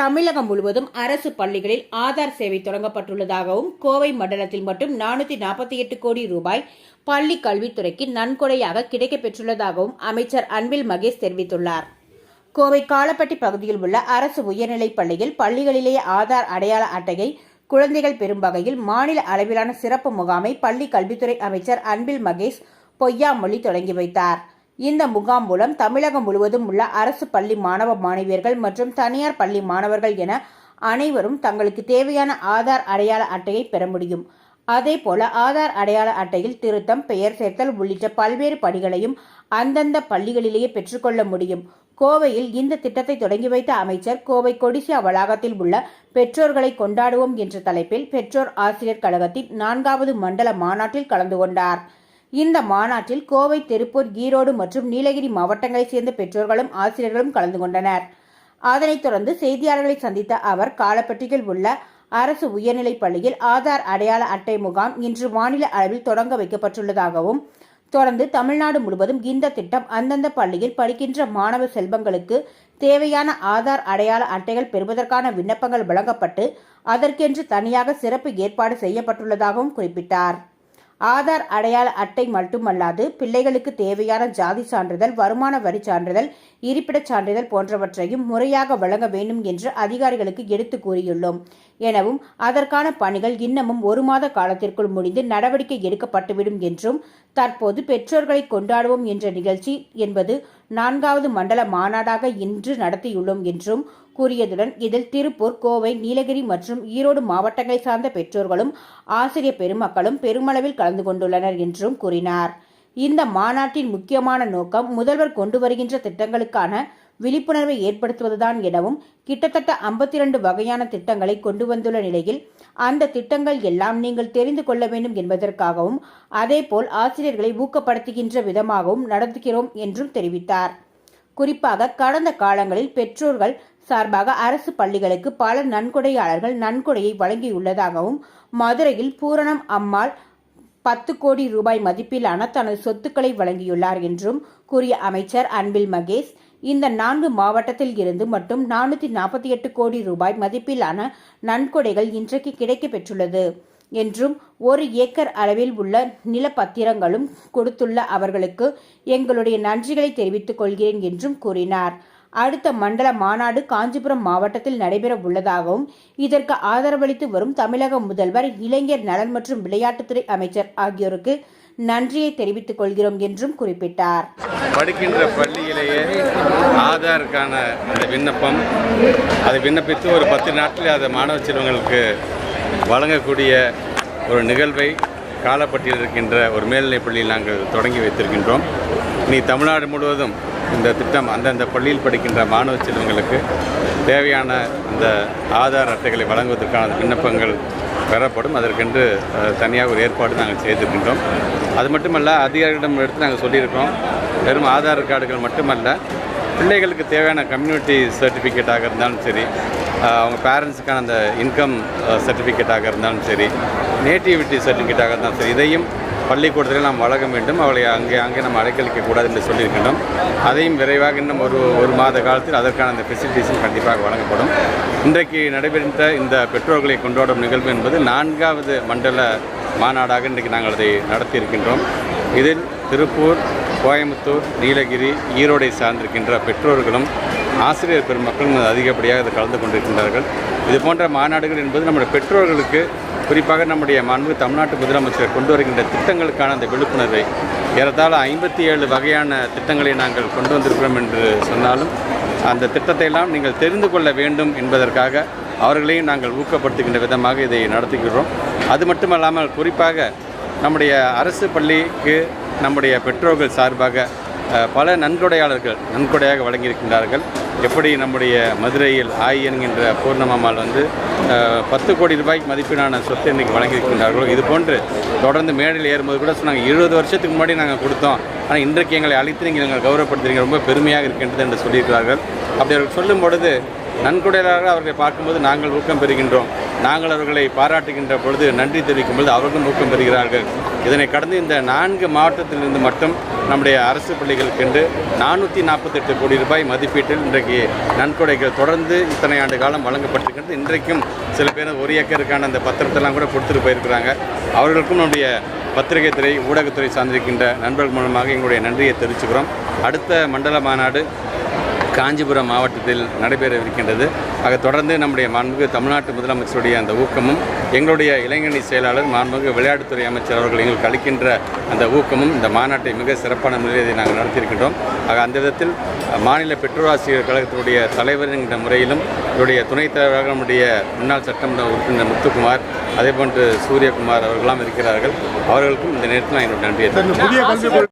தமிழகம் முழுவதும் அரசு பள்ளிகளில் ஆதார் சேவை தொடங்கப்பட்டுள்ளதாகவும் கோவை மண்டலத்தில் மட்டும் நானூற்றி நாற்பத்தி எட்டு கோடி ரூபாய் பள்ளி கல்வித்துறைக்கு நன்கொடையாக கிடைக்கப்பெற்றுள்ளதாகவும் அமைச்சர் அன்பில் மகேஷ் தெரிவித்துள்ளார். கோவை காலப்பட்டி பகுதியில் உள்ள அரசு உயர்நிலைப் பள்ளியில் பள்ளிகளிலேயே ஆதார் அடையாள அட்டையை குழந்தைகள் பெறும் வகையில் மாநில அளவிலான சிறப்பு முகாமை பள்ளி கல்வித்துறை அமைச்சர் அன்பில் மகேஷ் பொய்யாமொழி தொடங்கி வைத்தார். இந்த முகாம் மூலம் தமிழகம் முழுவதும் உள்ள அரசு பள்ளி மாணவ மாணவியர்கள் மற்றும் தனியார் பள்ளி மாணவர்கள் என அனைவரும் தங்களுக்கு தேவையான ஆதார் அடையாள அட்டையை பெற முடியும். அதேபோல ஆதார் அடையாள அட்டையில் திருத்தம் பெயர் சேர்த்தல் உள்ளிட்ட பல்வேறு பணிகளையும் அந்தந்த பள்ளிகளிலேயே பெற்றுக்கொள்ள முடியும். கோவையில் இந்த திட்டத்தை தொடங்கி வைத்த அமைச்சர் கோவை கொடிசியா வளாகத்தில் உள்ள பெற்றோர்களை கொண்டாடுவோம் என்ற தலைப்பில் பெற்றோர் ஆசிரியர் கழகத்தின் நான்காவது மண்டல மாநாட்டில் கலந்து கொண்டார். இந்த மாநாட்டில் கோவை திருப்பூர் ஈரோடு மற்றும் நீலகிரி மாவட்டங்களைச் சேர்ந்த பெற்றோர்களும் ஆசிரியர்களும் கலந்து கொண்டனர். அதனைத் தொடர்ந்து செய்தியாளர்களை சந்தித்த அவர் காலப்பட்டியில் உள்ள அரசு உயர்நிலைப் பள்ளியில் ஆதார் அடையாள அட்டை முகாம் இன்று மாநில அளவில் தொடங்க வைக்கப்பட்டுள்ளதாகவும் தொடர்ந்து தமிழ்நாடு முழுவதும் இந்த திட்டம் அந்தந்த பள்ளியில் படிக்கின்ற மாணவ செல்வங்களுக்கு தேவையான ஆதார் அடையாள அட்டைகள் பெறுவதற்கான விண்ணப்பங்கள் வழங்கப்பட்டு அதற்கென்று தனியாக சிறப்பு ஏற்பாடு செய்யப்பட்டுள்ளதாகவும் குறிப்பிட்டார். ஆதார் அடையாள அட்டை மட்டுமல்லாது பிள்ளைகளுக்கு தேவையான ஜாதி சான்றிதழ் வருமான வரி சான்றிதழ் இருப்பிடச் சான்றிதழ் போன்றவற்றையும் முறையாக வழங்க வேண்டும் என்று அதிகாரிகளுக்கு எடுத்து கூறியுள்ளோம். எனவும் அதற்கான பணிகள் இன்னமும் ஒரு மாத காலத்திற்குள் முடிந்து நடவடிக்கை எடுக்கப்பட்டுவிடும் என்றும் தற்போது பெற்றோர்களை கொண்டாடுவோம் என்ற நிகழ்ச்சி என்பது நான்காவது மண்டல மாநாடாக இன்று நடத்தியுள்ளோம் என்றும் கூறியதுடன் இதில் திருப்பூர் கோவை நீலகிரி மற்றும் ஈரோடு மாவட்டங்களை சார்ந்த பெற்றோர்களும் ஆசிரியர் பெருமக்களும் பெருமளவில் கலந்து கொண்டுள்ளனர் என்றும் கூறினார். இந்த மாநாட்டின் முக்கியமான நோக்கம் முதல்வர் கொண்டு வருகின்ற திட்டங்களுக்கான விழிப்புணர்வை ஏற்படுத்துவதுதான் எனவும் கிட்டத்தட்ட ஐம்பத்தி இரண்டு வகையான திட்டங்களை கொண்டு வந்துள்ள நிலையில் அந்த திட்டங்கள் எல்லாம் நீங்கள் தெரிந்து கொள்ள வேண்டும் என்பதற்காகவும் அதேபோல் ஆசிரியர்களை ஊக்கப்படுத்துகின்ற விதமாகவும் நடத்துகிறோம் என்றும் தெரிவித்தார். குறிப்பாக கடந்த காலங்களில் பெற்றோர்கள் சார்பாக அரசு பள்ளிகளுக்கு பல நன்கொடையாளர்கள் நன்கொடையை வழங்கியுள்ளதாகவும் மதுரையில் பூரணம் அம்மாள் பத்து கோடி ரூபாய் மதிப்பிலான தனது சொத்துக்களை வழங்கியுள்ளார் என்றும் கூறிய அமைச்சர் அன்பில் மகேஷ் இந்த நான்கு மாவட்டத்தில் இருந்து மட்டும் நானூற்றி நாற்பத்தி எட்டு கோடி ரூபாய் மதிப்பிலான நன்கொடைகள் இன்றைக்கு கிடைக்கப் பெற்றுள்ளது என்றும் ஒரு ஏக்கர் அளவில் உள்ள நிலப்பத்திரங்களும் கொடுத்துள்ள அவர்களுக்கு எங்களுடைய நன்றிகளை தெரிவித்துக் கொள்கிறேன் என்றும் கூறினார். அடுத்த மண்டல மாநாடு காஞ்சிபுரம் மாவட்டத்தில் நடைபெற உள்ளதாகவும் இதற்கு ஆதரவளித்து வரும் தமிழக முதல்வர் இளைஞர் நலன் மற்றும் விளையாட்டுத்துறை அமைச்சர் ஆகியோருக்கு நன்றியை தெரிவித்துக் கொள்கிறோம் என்றும் குறிப்பிட்டார். படிக்கின்ற பள்ளியிலேயே ஆதாருக்கான அந்த விண்ணப்பம் அதை விண்ணப்பித்து ஒரு பத்து நாட்களில் அதை மாணவ செல்வங்களுக்கு வழங்கக்கூடிய ஒரு நிகழ்வை காலப்பட்டியில் இருக்கின்ற ஒரு மேல்நிலைப் பள்ளியில் நாங்கள் தொடங்கி வைத்திருக்கின்றோம். இனி தமிழ்நாடு முழுவதும் இந்த திட்டம் அந்தந்த பள்ளியில் படிக்கின்ற மாணவ செல்வங்களுக்கு தேவையான இந்த ஆதார் அட்டைகளை வழங்குவதற்கான விண்ணப்பங்கள் பெறப்படும். அதற்கென்று தனியாக ஒரு ஏற்பாடு நாங்கள் செய்திருக்கின்றோம். அது மட்டுமல்ல அதிகாரிகளிடம் எடுத்து நாங்கள் சொல்லியிருக்கோம் வெறும் ஆதார் கார்டுகள் மட்டுமல்ல பிள்ளைகளுக்கு தேவையான கம்யூனிட்டி சர்டிஃபிகேட்டாக இருந்தாலும் சரி அவங்க பேரண்ட்ஸுக்கான அந்த இன்கம் சர்டிஃபிகேட்டாக இருந்தாலும் சரி நேட்டிவிட்டி சர்டிஃபிகேட்டாக இருந்தாலும் சரி இதையும் பள்ளிக்கூடத்தில் நாம் வழங்க வேண்டும். அவளை அங்கே அங்கே நம்ம அடைக்கழிக்கக்கூடாது என்று சொல்லியிருக்கின்றோம். அதையும் விரைவாக இன்னும் ஒரு ஒரு மாத காலத்தில் அதற்கான அந்த ஃபெசிலிட்டிஸும் கண்டிப்பாக வழங்கப்படும். இன்றைக்கு நடைபெற்ற இந்த பெற்றோர்களை கொண்டாடும் நிகழ்வு என்பது நான்காவது மண்டல மாநாடாக இன்றைக்கு நாங்கள் அதை நடத்தியிருக்கின்றோம். இதில் திருப்பூர் கோயம்புத்தூர் நீலகிரி ஈரோடை சார்ந்திருக்கின்ற பெற்றோர்களும் ஆசிரியர் பெருமக்களும் அதிகப்படியாக இதில் கலந்து கொண்டிருக்கின்றார்கள். இது போன்ற மாநாடுகள் என்பது நம்முடைய பெற்றோர்களுக்கு குறிப்பாக நம்முடைய மாண்பு தமிழ்நாட்டு முதலமைச்சர் கொண்டு வருகின்ற திட்டங்களுக்கான அந்த விழிப்புணர்வை ஏறத்தாழ ஐம்பத்தி ஏழு வகையான திட்டங்களை நாங்கள் கொண்டு வந்திருக்கிறோம் என்று சொன்னாலும் அந்த திட்டத்தை எல்லாம் நீங்கள் தெரிந்து கொள்ள வேண்டும் என்பதற்காக அவர்களையும் நாங்கள் ஊக்கப்படுத்துகின்ற விதமாக இதை நடத்துகிறோம் அது மட்டுமல்லாமல் குறிப்பாக நம்முடைய அரசு பள்ளிக்கு நம்முடைய பெற்றோர்கள் சார்பாக பல நன்கொடையாளர்கள் நன்கொடையாக வழங்கியிருக்கின்றார்கள். எப்படி நம்முடைய மதுரையில் ஆய் என்கின்ற பூர்ணமாமால் வந்து பத்து கோடி ரூபாய்க்கு மதிப்பீடான சொத்தை இன்றைக்கி வழங்கியிருக்கின்றார்களோ இது போன்று தொடர்ந்து மேடையில் ஏறும்போது கூட சொன்னாங்க இருபது வருஷத்துக்கு முன்னாடி நாங்கள் கொடுத்தோம். ஆனால் இன்றைக்கு எங்களை அழைத்து நீங்கள் எங்களை கௌரவப்படுத்துறீங்க ரொம்ப பெருமையாக இருக்கின்றது என்று சொல்லியிருக்கிறார்கள். அப்படி அவர்கள் சொல்லும் பொழுது நன்கொடையாளராக அவர்களை பார்க்கும்போது நாங்கள் ஊக்கம் பெறுகின்றோம். நாங்கள் அவர்களை பாராட்டுகின்ற பொழுது நன்றி தெரிவிக்கும் பொழுது அவர்களும் ஊக்கம் பெறுகிறார்கள் இதனை கடந்து இந்த நான்கு மாவட்டத்திலிருந்து மட்டும் நம்முடைய அரசு பள்ளிகளுக்கென்று நானூற்றி நாற்பத்தெட்டு கோடி ரூபாய் மதிப்பீட்டில் இன்றைக்கு நன்கொடைகள் தொடர்ந்து இத்தனை ஆண்டு காலம் வழங்கப்பட்டிருக்கிறது இன்றைக்கும் சில பேர் ஒரு ஏக்கருக்கான அந்த பத்திரத்தெல்லாம் கூட கொடுத்துட்டு போயிருக்கிறாங்க. அவர்களுக்கும் நம்முடைய பத்திரிகை துறை ஊடகத்துறை சார்ந்திருக்கின்ற நண்பர்கள் மூலமாக எங்களுடைய நன்றியை தெரிவிச்சுக்கிறோம். அடுத்த மண்டல மாநாடு காஞ்சிபுரம் மாவட்டத்தில் நடைபெறவிருக்கின்றது ஆக தொடர்ந்து நம்முடைய மாண்புமிகு தமிழ்நாட்டு முதலமைச்சருடைய அந்த ஊக்கமும் எங்களுடைய இளைஞணி செயலாளர் மாண்புமிகு விளையாட்டுத்துறை அமைச்சர் அவர்கள் எங்களுக்கு அளிக்கின்ற அந்த ஊக்கமும் இந்த மாநாட்டை மிக சிறப்பான முறையில் நாங்கள் நடத்தியிருக்கின்றோம். ஆக அந்த விதத்தில் மாநில பெற்றோராசிரியர் கழகத்தினுடைய தலைவர் என்கிற முறையிலும் இவருடைய துணைத் தலைவராக நம்முடைய முன்னாள் சட்டமன்ற உறுப்பினர் முத்துக்குமார் அதேபோன்று சூரியகுமார் அவர்களாம் இருக்கிறார்கள். அவர்களுக்கும் இந்த நேரத்தில் நான் என்னுடைய நன்றியை